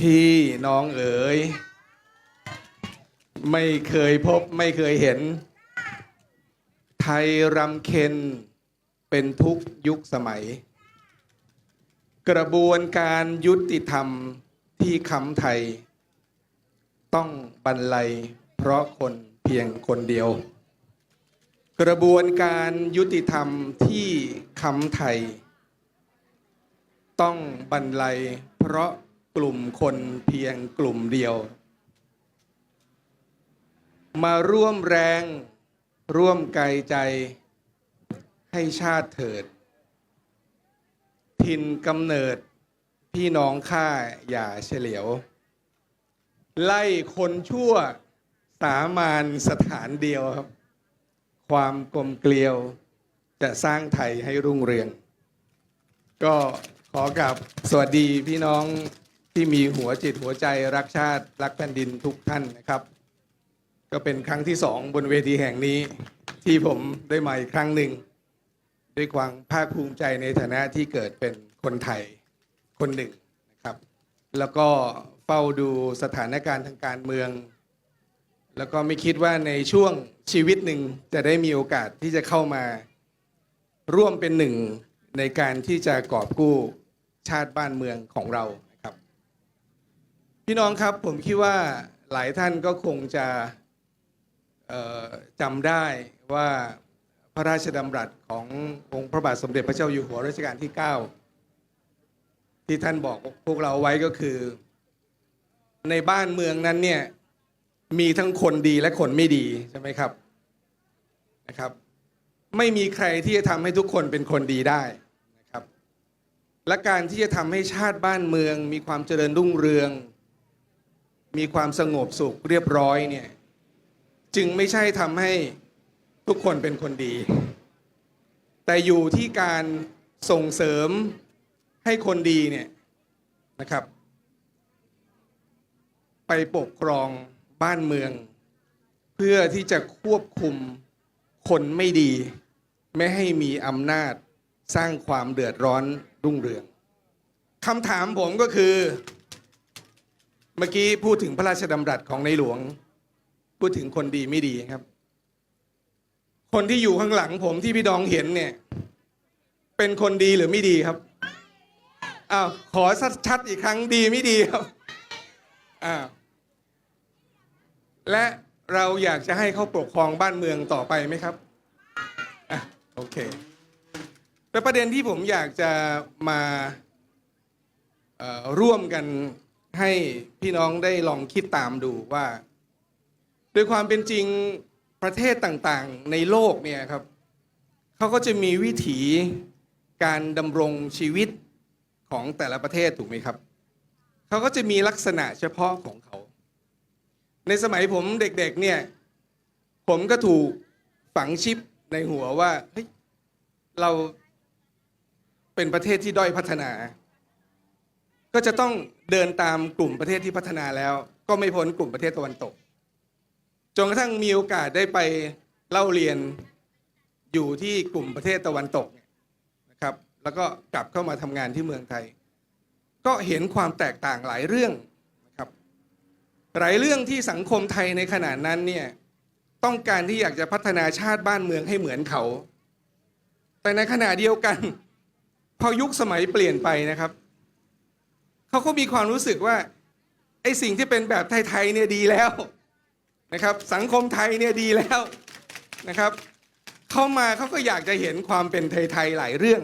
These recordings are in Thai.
พี่น้องเอ๋ยไม่เคยพบไม่เคยเห็น ไทยรำเค็นเป็นทุกยุคสมัย กระบวนการยุติธรรมที่คำไทย ต้องบรรลัยเพราะคนเพียงคนเดียว กระบวนการยุติธรรมที่คำไทย ต้องบรรลัยเพราะ กลุ่มคนเพียงกลุ่มเดียว มาร่วมแรงร่วมไกลใจให้ชาติเถิด ทินกำเนิดพี่น้องข้าอย่าเฉลียว ไล่คนชั่วสามานสถานเดียวครับ ความกลมเกลียวจะสร้างไทยให้รุ่งเรือง ก็ขอกับสวัสดีพี่น้อง ที่มีหัวจิตหัวใจรักชาติ รักแผ่นดินทุกท่านนะครับ ก็เป็นครั้งที่สองบนเวทีแห่งนี้ที่ผมได้มาอีกครั้งหนึ่ง ด้วยความภาคภูมิใจในฐานะที่เกิดเป็นคนไทยคนหนึ่งนะครับ แล้วก็เฝ้าดูสถานการณ์ทางการเมือง แล้วก็ไม่คิดว่าในช่วงชีวิตหนึ่งจะได้มีโอกาสที่จะเข้ามาร่วมเป็นหนึ่งในการที่จะกอบกู้ชาติบ้านเมืองของเรา พี่น้องครับผมคิดว่าหลายท่านก็คงจะจำได้ว่าพระราชดำรัสขององค์พระบาทสมเด็จพระเจ้าอยู่หัวรัชกาลที่ 9 ที่ท่านบอกพวกเราไว้ก็คือ ในบ้านเมืองนั้นเนี่ยมีทั้งคนดีและคนไม่ดีใช่ไหมครับนะครับ ไม่มีใครที่จะทำให้ทุกคนเป็นคนดีได้นะครับ และการที่จะทำให้ชาติบ้านเมือง มีความเจริญรุ่งเรือง มีความสงบสุขเรียบร้อยเนี่ยจึงไม่ใช่ทำให้ทุกคนเป็นคนดี แต่อยู่ที่การส่งเสริมให้คนดีเนี่ยนะครับ ไปปกครองบ้านเมือง เพื่อที่จะควบคุมคนไม่ดี ไม่ให้มีอำนาจสร้างความเดือดร้อนรุ่งเรืองคำถามผมก็คือ เมื่อกี้พูดถึงพระราชดำรัสของในหลวง พูดถึงคนดีไม่ดีครับ คนที่อยู่ข้างหลังผมที่พี่ดองเห็นเนี่ย เป็นคนดีหรือไม่ดีครับอ้าวขอชัดๆอีกครั้งดีไม่ดีครับอ้าวและเราอยากจะให้เขาปกครองบ้านเมืองต่อไปไหมครับอะโอเคแต่ประเด็นที่ผมอยากจะมาร่วมกัน ให้พี่น้องได้ลองคิดตามดูว่า โดยความเป็นจริงประเทศต่างๆ ในโลกเนี่ยครับเขาก็จะมีวิถีการดำรงชีวิตของแต่ละประเทศถูกไหมครับเขาก็จะมีลักษณะเฉพาะของเขา ในสมัยผมเด็กๆเนี่ยผมก็ถูกฝังชิปในหัวว่าเฮ้ยเราเป็นประเทศที่ด้อยพัฒนา ก็จะต้องเดินตามกลุ่มประเทศที่พัฒนาแล้ว ก็ไม่พ้นกลุ่มประเทศตะวันตก จนกระทั่งมีโอกาสได้ไปเล่าเรียนอยู่ที่กลุ่มประเทศตะวันตกเนี่ยนะครับ แล้วก็กลับเข้ามาทำงานที่เมืองไทย ก็เห็นความแตกต่างหลายเรื่องนะครับ หลายเรื่องที่สังคมไทยในขณะนั้นเนี่ยต้องการที่อยากจะพัฒนาชาติบ้านเมืองให้เหมือนเขา แต่ในขณะเดียวกัน พอยุคสมัยเปลี่ยนไปนะครับ เขาก็มีความรู้สึกว่าไอ้สิ่งที่เป็นแบบไทยๆเนี่ยดีแล้วนะครับ สังคมไทยเนี่ยดีแล้วนะครับเข้ามาเขาก็อยากจะเห็นความเป็นไทยๆหลายเรื่อง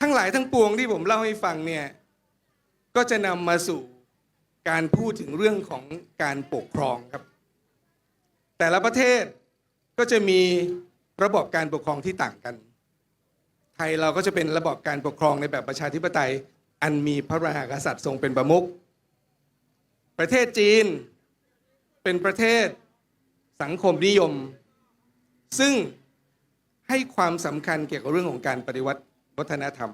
ทั้งหลายทั้งปวงที่ผมเล่าให้ฟังเนี่ยก็จะนำมาสู่การพูดถึงเรื่องของการปกครองครับ แต่ละประเทศก็จะมีระบบการปกครองที่ต่างกัน ไทยเราก็จะเป็นระบบการปกครองในแบบประชาธิปไตย อันมีพระมหากษัตริย์ทรงเป็นประมุขประเทศจีนเป็นประเทศสังคมนิยม ซึ่งให้ความสำคัญเกี่ยวกับเรื่องของการปฏิวัติวัฒนธรรม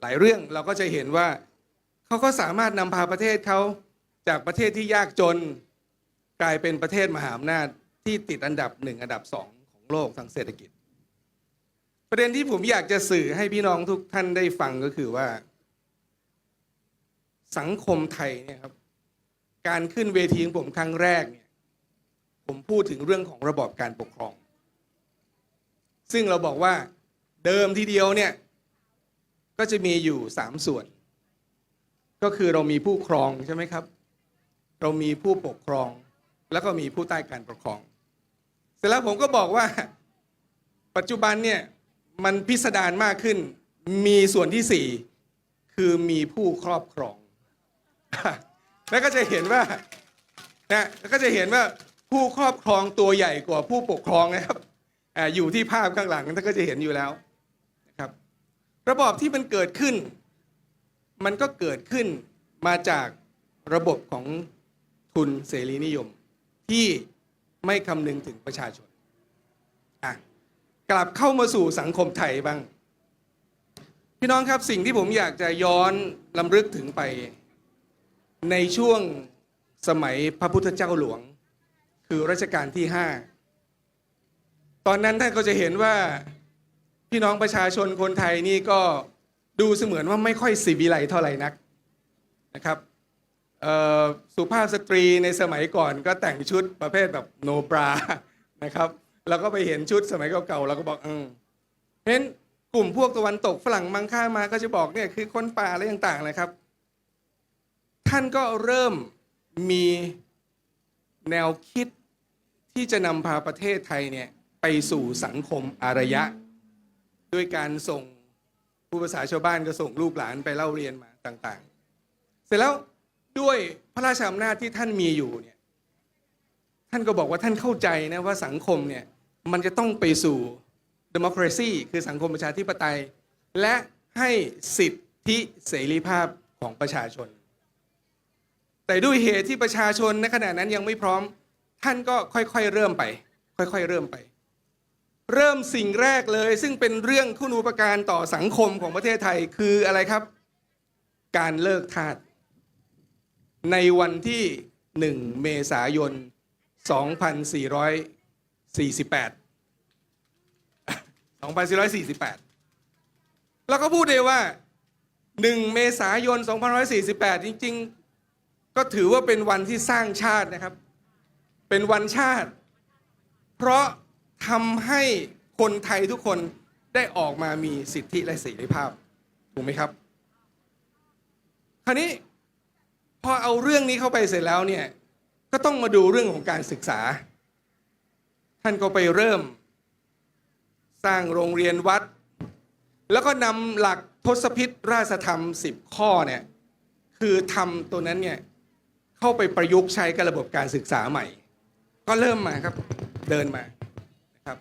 หลายเรื่องเราก็จะเห็นว่าเขาก็สามารถนำพาประเทศเขาจากประเทศที่ยากจนกลายเป็นประเทศมหาอำนาจที่ติดอันดับหนึ่งอันดับสองของโลกทางเศรษฐกิจ ประเด็นที่ผมอยากจะสื่อให้พี่น้องทุกท่านได้ฟังก็คือว่า สังคมไทยเนี่ยครับการขึ้นเวทีของผมครั้งแรกเนี่ยผมพูดถึงเรื่องของระบอบการปกครอง ซึ่งเราบอกว่าเดิมทีเดียวเนี่ยก็จะมีอยู่สามส่วน ก็คือเรามีผู้ครองใช่ไหมครับ เรามีผู้ปกครอง แล้วก็มีผู้ใต้การปกครอง เสร็จแล้วผมก็บอกว่าปัจจุบันเนี่ยมันพิสดารมากขึ้น มีส่วนที่สี่คือมีผู้ครอบครอง แล้วก็จะเห็นว่านะแล้วก็จะเห็นว่าผู้ครอบครองตัวใหญ่กว่าผู้ปกครองนะครับออยู่ที่ภาพข้างหลังท่านก็จะเห็นอยู่แล้วนะครับ ระบอบที่มันเกิดขึ้น มันก็เกิดขึ้นมาจากระบบของทุนเสรีนิยม ที่ไม่คำนึงถึงประชาชนอะกลับเข้ามาสู่สังคมไทยบ้าง พี่น้องครับสิ่งที่ผมอยากจะย้อนลำลึกถึงไป ในช่วงสมัยพระพุทธเจ้าหลวง คือรัชกาลที่ห้าตอนนั้นท่านก็จะเห็นว่าพี่น้องประชาชนคนไทยนี่ก็ดูเสมือนว่าไม่ค่อยสิวิไลเท่าไหร่นักนะครับสุภาพสตรีในสมัยก่อนก็แต่งชุดประเภทแบบโนบรานะครับแล้วก็ไปเห็นชุดสมัยเก่าๆเราก็บอกอืมเพราะฉะนั้นกลุ่มพวกตะวันตกฝรั่งมังค่ามาก็จะบอกเนี่ยคือคนป่าอะไรต่างๆนะครับ ท่านก็เริ่มมีแนวคิดที่จะนำพาประเทศไทยเนี่ยไปสู่สังคมอารยะ ด้วยการส่งผู้ภาษาชาวบ้านก็ส่งลูกหลานไปเล่าเรียนมาต่างๆ เสร็จแล้วด้วยพระราชอำนาจที่ท่านมีอยู่เนี่ยท่านก็บอกว่าท่านเข้าใจนะว่าสังคมเนี่ยมันจะต้องไปสู่ democracy คือสังคมประชาธิปไตย และให้สิทธิเสรีภาพของประชาชน แต่ด้วยเหตุที่ประชาชนในขณะนั้นยังไม่พร้อม ท่านก็ค่อยๆเริ่มไป ค่อยๆเริ่มไป เริ่มสิ่งแรกเลย ซึ่งเป็นเรื่องคุณูปการต่อสังคมของประเทศไทยคืออะไรครับ การเลิกทาสในวันที่ 1 เมษายน 2448 2448 แล้วก็พูดเลยว่า 1 เมษายน2548 จริง ๆ ก็ถือว่าเป็นวันที่สร้างชาตินะครับ เป็นวันชาติ เพราะทำให้คนไทยทุกคนได้ออกมามีสิทธิและเสรีภาพ ถูกไหมครับ คราวนี้พอเอาเรื่องนี้เข้าไปเสร็จแล้วเนี่ย ก็ต้องมาดูเรื่องของการศึกษา ท่านก็ไปเริ่ม สร้างโรงเรียนวัด แล้วก็นำหลักทศพิษราชธรรม 10 ข้อเนี่ย คือทำตัวนั้นเนี่ย เข้าไปประยุกต์ใช้กับระบบการศึกษาใหม่ ก็เริ่มมาครับเดินมาครับ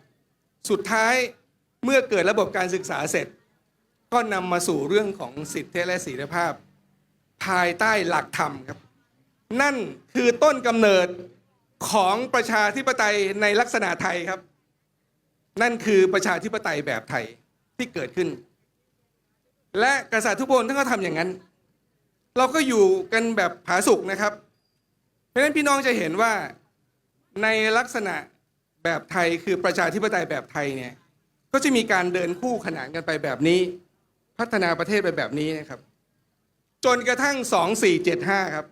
สุดท้ายเมื่อเกิดระบบการศึกษาเสร็จ ก็นำมาสู่เรื่องของสิทธิและเสรีภาพ ภายใต้หลักธรรมครับ นั่นคือต้นกำเนิดของประชาธิปไตยในลักษณะไทยครับ นั่นคือประชาธิปไตยแบบไทยที่เกิดขึ้น และกษัตริย์ทุกคนท่านก็ทำอย่างนั้น เราก็อยู่กันแบบผาสุกนะครับ ราะฉะนั้นพี่น้องจะเห็นว่าในลักษณะแบบไทยคือประชาธิปไตยแบบไทยเนี่ยก็จะมีการเดินคู่ขนานกันไปแบบนี้ พัฒนาประเทศไปแบบนี้นะครับ จนกระทั่ง 2475 ครับ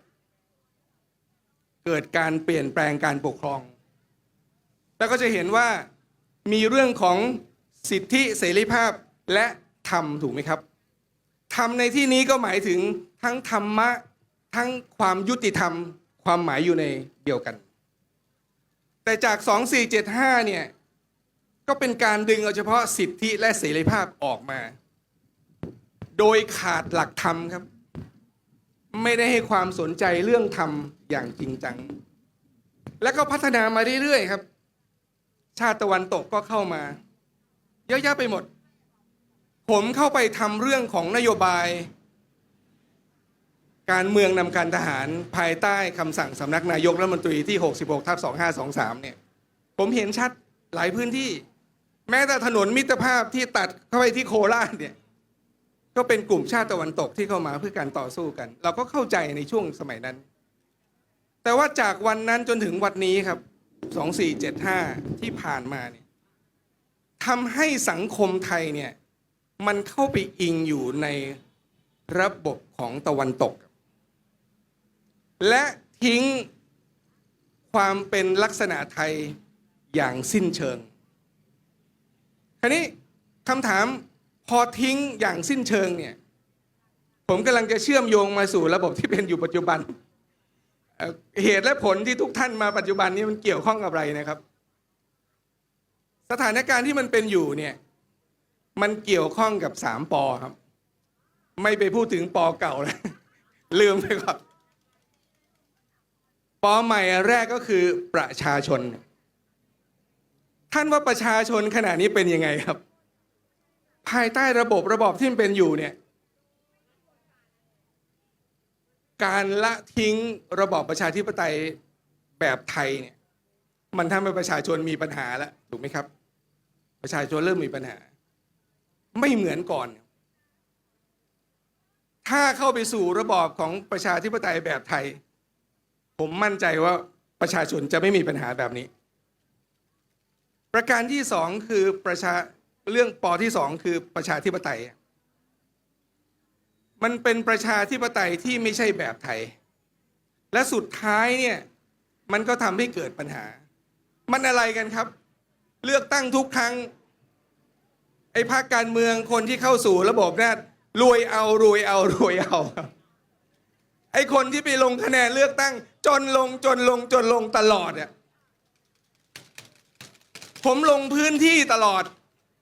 เกิดการเปลี่ยนแปลงการปกครอง แล้วก็จะเห็นว่ามีเรื่องของสิทธิเสรีภาพและธรรมถูกไหมครับธรรมในที่นี้ก็หมายถึงทั้งธรรมะ ทั้งความยุติธรรม ความหมายอยู่ในเดียวกัน แต่จาก 2475 เนี่ย ก็เป็นการดึงเอาเฉพาะสิทธิและเสรีภาพออกมา โดยขาดหลักธรรมครับ ไม่ได้ให้ความสนใจเรื่องธรรมอย่างจริงจัง แล้วก็พัฒนามาเรื่อยๆครับ ชาติตะวันตกก็เข้ามา เยอะแยะไปหมด ผมเข้าไปทำเรื่องของนโยบาย การเมืองนำการทหารภายใต้คำสั่งสำนักนายกรัฐมนตรีที่ 66ทับ2523 เนี่ย ผมเห็นชัดหลายพื้นที่ แม้แต่ถนนมิตรภาพที่ตัดเข้าไปที่โคราชเนี่ย ก็เป็นกลุ่มชาติตะวันตกที่เข้ามาเพื่อการต่อสู้กัน เราก็เข้าใจในช่วงสมัยนั้น แต่ว่าจากวันนั้นจนถึงวันนี้ครับ 2475 ที่ผ่านมาเนี่ยทำให้สังคมไทยเนี่ย มันเข้าไปอิงอยู่ในระบบของตะวันตก และทิ้งความเป็นลักษณะไทยอย่างสิ้นเชิงคราวนี้คำถามพอทิ้งอย่างสิ้นเชิงเนี่ยผมกำลังจะเชื่อมโยงมาสู่ระบบที่เป็นอยู่ปัจจุบัน เหตุและผลที่ทุกท่านมาปัจจุบันนี้มันเกี่ยวข้องกับอะไรนะครับ สถานการณ์ที่มันเป็นอยู่เนี่ยมันเกี่ยวข้องกับสามปอครับ ไม่ไปพูดถึงปอเก่าแล้วลืมไปก่อน ปอใหม่แรกก็คือประชาชน ท่านว่าประชาชนขณะนี้เป็นยังไงครับ ภายใต้ระบบระบอบที่เป็นอยู่เนี่ย การละทิ้งระบอบประชาธิปไตยแบบไทยเนี่ย มันทำให้ประชาชนมีปัญหาแล้วถูกไหมครับ ประชาชนเริ่มมีปัญหา ไม่เหมือนก่อน ถ้าเข้าไปสู่ระบอบของประชาธิปไตยแบบไทย ผมมั่นใจว่าประชาชนจะไม่มีปัญหาแบบนี้ ประการที่สองคือประชาเรื่องปอที่สองคือประชาธิปไตย มันเป็นประชาธิปไตยที่ไม่ใช่แบบไทย และสุดท้ายเนี่ยมันก็ทำให้เกิดปัญหา มันอะไรกันครับ เลือกตั้งทุกครั้ง ไอ้พรรคการเมืองคนที่เข้าสู่ระบบนั้นรวยเอารวยเอารวยเอาครับ ไอ้คนที่ไปลงคะแนนเลือกตั้ง จนลงจนลงจนลงตลอดเนี่ยผมลงพื้นที่ตลอด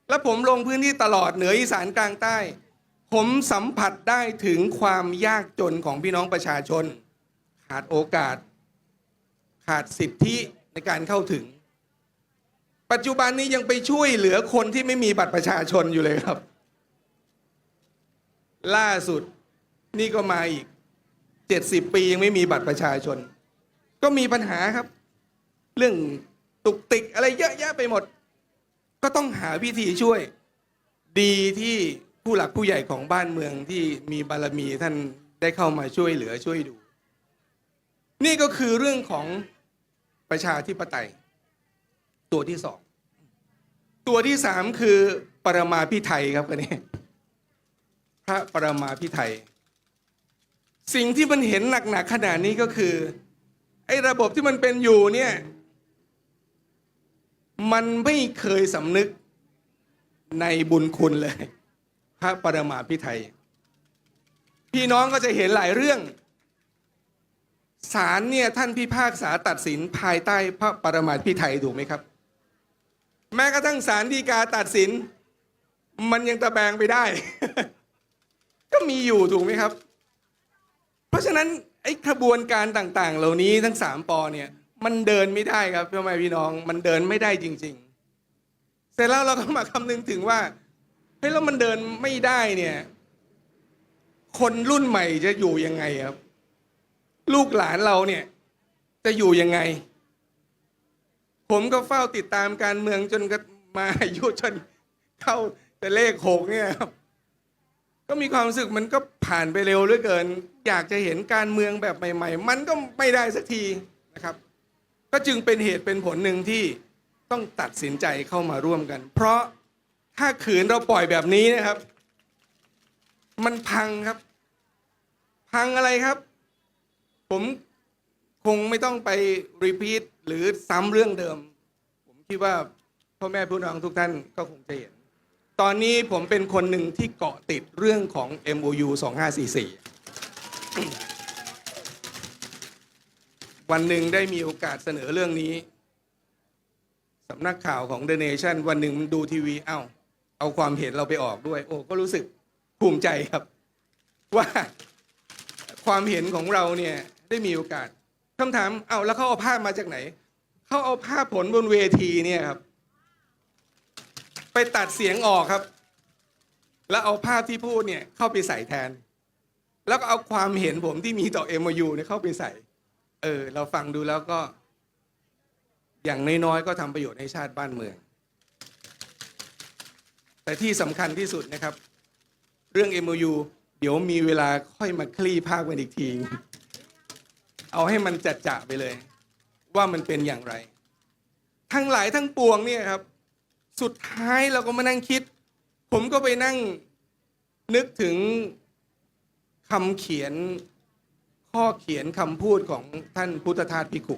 และผมลงพื้นที่ตลอดเหนืออีสานกลางใต้ ผมสัมผัสได้ถึงความยากจนของพี่น้องประชาชน ขาดโอกาส ขาดสิทธิในการเข้าถึง ปัจจุบันนี้ยังไปช่วยเหลือคนที่ไม่มีบัตรประชาชนอยู่เลยครับ ล่าสุดนี่ก็มาอีก 70ปียังไม่มีบัตรประชาชน ก็มีปัญหาครับ เรื่องตุกติกอะไรเยอะแยะไปหมด ก็ต้องหาวิธีช่วย ดีที่ผู้หลักผู้ใหญ่ของบ้านเมืองที่มีบารมีท่านได้เข้ามาช่วยเหลือช่วยดู นี่ก็คือเรื่องของประชาธิปไตย ตัวที่สองตัวที่สามคือปรมาพิไทยครับกันนี้พระปรมาพิไทย สิ่งที่มันเห็นหนักๆขนาดนี้ก็คือ ไอ้ระบบที่มันเป็นอยู่เนี่ย มันไม่เคยสำนึกในบุญคุณเลย พระปรมาพิไทย พี่น้องก็จะเห็นหลายเรื่องศาลเนี่ยท่านพิพากษาตัดสินภายใต้พระปรมาพิไทยถูกไหมครับ แม้กระทั่งศาลฎีกาตัดสิน มันยังตะแบงไปได้ ก็มีอยู่ถูกไหมครับ เพราะฉะนั้นไอ้ขบวนการต่างๆ เหล่านี้ทั้งสามปอเนี่ย มันเดินไม่ได้ครับพ่อแม่พี่น้อง มันเดินไม่ได้จริง ๆ เสร็จแล้วเราก็มาคำนึงถึงว่าเฮ้ยแล้วมันเดินไม่ได้เนี่ย คนรุ่นใหม่จะอยู่ยังไงครับ ลูกหลานเราเนี่ย จะอยู่ยังไง ผมก็เฝ้าติดตามการเมืองจนกระมาอายุจนเข้าแต่เลขหกเนี่ยครับ ก็มีความรู้สึกมันก็ผ่านไปเร็วเหลือเกิน อยากจะเห็นการเมืองแบบใหม่ ๆ มันก็ไม่ได้สักทีนะครับ ก็จึงเป็นเหตุเป็นผลหนึ่งที่ต้องตัดสินใจเข้ามาร่วมกัน เพราะถ้าขืนเราปล่อยแบบนี้นะครับ มันพังครับ พังอะไรครับ ผมคงไม่ต้องไปรีพีทหรือซ้ำเรื่องเดิม ผมคิดว่าพ่อแม่พี่น้องทุกท่านก็คงจะเห็น ตอนนี้ผมเป็นคนหนึ่งที่เกาะติดเรื่องของ MOU 2544 วันหนึ่งได้มีโอกาสเสนอเรื่องนี้สำนักข่าวของ The Nation วันหนึ่งดูทีวีเอ้า เอาความเห็นเราไปออกด้วย โอ้ก็รู้สึกภูมิใจครับ ว่าความเห็นของเราเนี่ยได้มีโอกาสคำถามเอ้าแล้วเขาเอาภาพมาจากไหนเขาเอาภาพผลบนเวทีเนี่ยครับ ไปตัดเสียงออกครับ แล้วเอาภาพที่พูดเนี่ยเข้าไปใส่แทน แล้วก็เอาความเห็นผมที่มีต่อ MOU เนี่ยเข้าไปใส่ เออ เราฟังดูแล้วก็ อย่างน้อยๆก็ทำประโยชน์ให้ชาติบ้านเมือง แต่ที่สำคัญที่สุดนะครับ เรื่อง MOU เดี๋ยวมีเวลาค่อยมาคลี่ภาคกันอีกที เอาให้มันจัดจะไปเลย ว่ามันเป็นอย่างไร ทั้งหลายทั้งปวงเนี่ยครับ สุดท้ายเราก็มานั่งคิด ผมก็ไปนั่งนึกถึงคำเขียนข้อเขียนคำพูดของท่านพุทธทาสพิขุ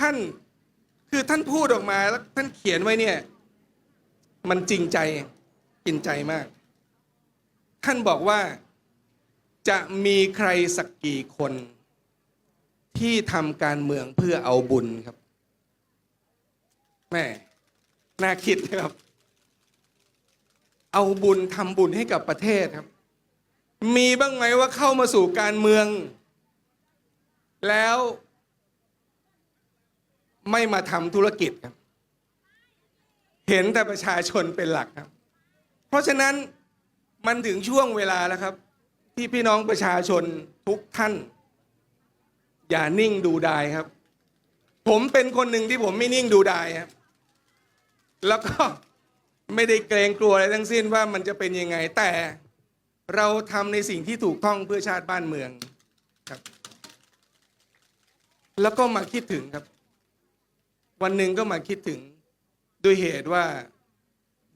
ท่านคือท่านพูดออกมาแล้วท่านเขียนไว้เนี่ย มันจริงใจกินใจมาก ท่านบอกว่าจะมีใครสักกี่คนที่ทำการเมืองเพื่อเอาบุญครับ แม่น่าคิดนะครับ เอาบุญทำบุญให้กับประเทศครับ มีบ้างไหมว่าเข้ามาสู่การเมือง แล้ว ไม่มาทำธุรกิจครับ เห็นแต่ประชาชนเป็นหลักครับ เพราะฉะนั้นมันถึงช่วงเวลาแล้วครับ ที่พี่น้องประชาชนทุกท่าน อย่านิ่งดูดายครับ ผมเป็นคนหนึ่งที่ผมไม่นิ่งดูดายครับ แล้วก็ไม่ได้เกรงกลัวอะไรทั้งสิ้นว่ามันจะเป็นยังไง แต่เราทำในสิ่งที่ถูกต้องเพื่อชาติบ้านเมืองครับ แล้วก็มาคิดถึงครับ วันหนึ่งก็มาคิดถึงด้วยเหตุว่า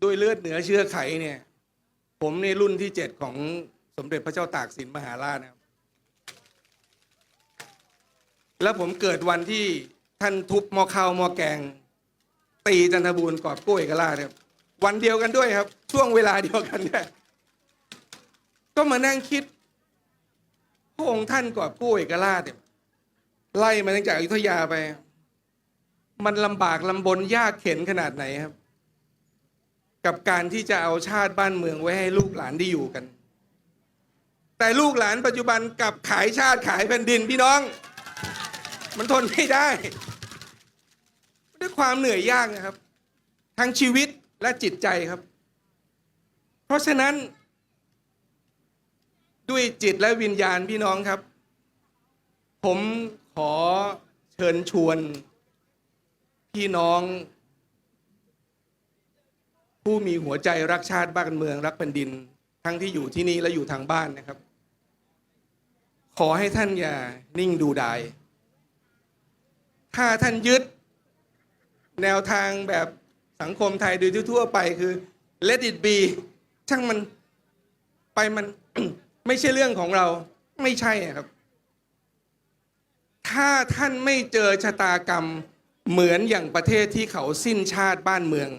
ด้วยเลือดเหนือเชื้อไขเนี่ย ผมในรุ่นที่เจ็ดของสมเด็จพระเจ้าตากสินมหาราชนะครับ แล้วผมเกิดวันที่ ท่านทุบหมอข้าวหมอแกง ตีจันทบูรณ์กอบกล้วยเอกราชครับวันเดียวกันด้วยครับ ช่วงเวลาเดียวกันเนี่ยก็มานั่งคิดพระองค์ท่านกอบกล้วยเอกราชเนี่ยไล่มาตั้งจากอยุธยาไป มันลำบากลำบนยากเข็นขนาดไหนครับ กับการที่จะเอาชาติบ้านเมืองไว้ให้ลูกหลานได้อยู่กัน แต่ลูกหลานปัจจุบันกับขายชาติขายแผ่นดินพี่น้อง มันทนไม่ได้ ด้วยความเหนื่อยยากนะครับ ทั้งชีวิตและจิตใจครับ เพราะฉะนั้น ด้วยจิตและวิญญาณพี่น้องครับ ผมขอเชิญชวน พี่น้อง ผู้มีหัวใจรักชาติบ้านเมือง รักแผ่นดิน ทั้งที่อยู่ที่นี่และอยู่ทางบ้านนะครับ ขอให้ท่านอย่านิ่งดูดาย ถ้าท่านยึดแนวทางแบบสังคมไทยโดยทั่วไปคือ let it be ช่างมันไปมัน ไม่ใช่เรื่องของเรา ไม่ใช่ครับ ถ้าท่านไม่เจอชะตากรรมเหมือนอย่างประเทศที่เขาสิ้นชาติบ้านเมือง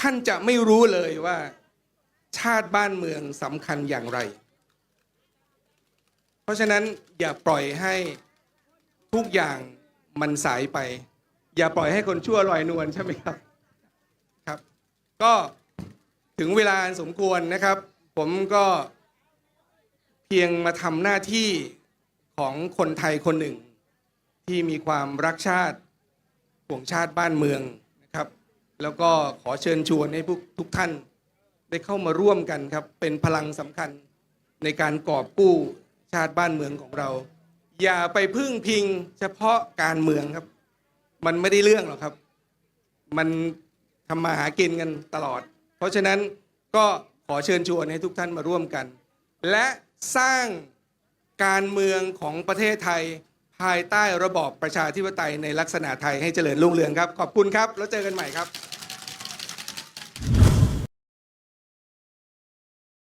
ท่านจะไม่รู้เลยว่า ชาติบ้านเมืองสำคัญอย่างไร เพราะฉะนั้นอย่าปล่อยให้ทุกอย่าง มันสายไป อย่าปล่อยให้คนชั่วลอยนวลใช่ไหมครับครับ ก็ถึงเวลาสมควรนะครับ ผมก็เพียงมาทำหน้าที่ของคนไทยคนหนึ่ง ที่มีความรักชาติห่วงชาติบ้านเมืองนะครับ แล้วก็ขอเชิญชวนให้พวกทุกท่านได้เข้ามาร่วมกันครับ เป็นพลังสำคัญในการกอบกู้ชาติบ้านเมืองของเรา อย่าไปพึ่งพิงเฉพาะการเมืองครับ มันไม่ได้เรื่องหรอกครับ มันทำมาหากินกันตลอด เพราะฉะนั้นก็ขอเชิญชวนให้ทุกท่านมาร่วมกัน และสร้างการเมืองของประเทศไทยภายใต้ระบอบประชาธิปไตยในลักษณะไทยให้เจริญรุ่งเรืองครับ ขอบคุณครับ แล้วเจอกันใหม่ครับ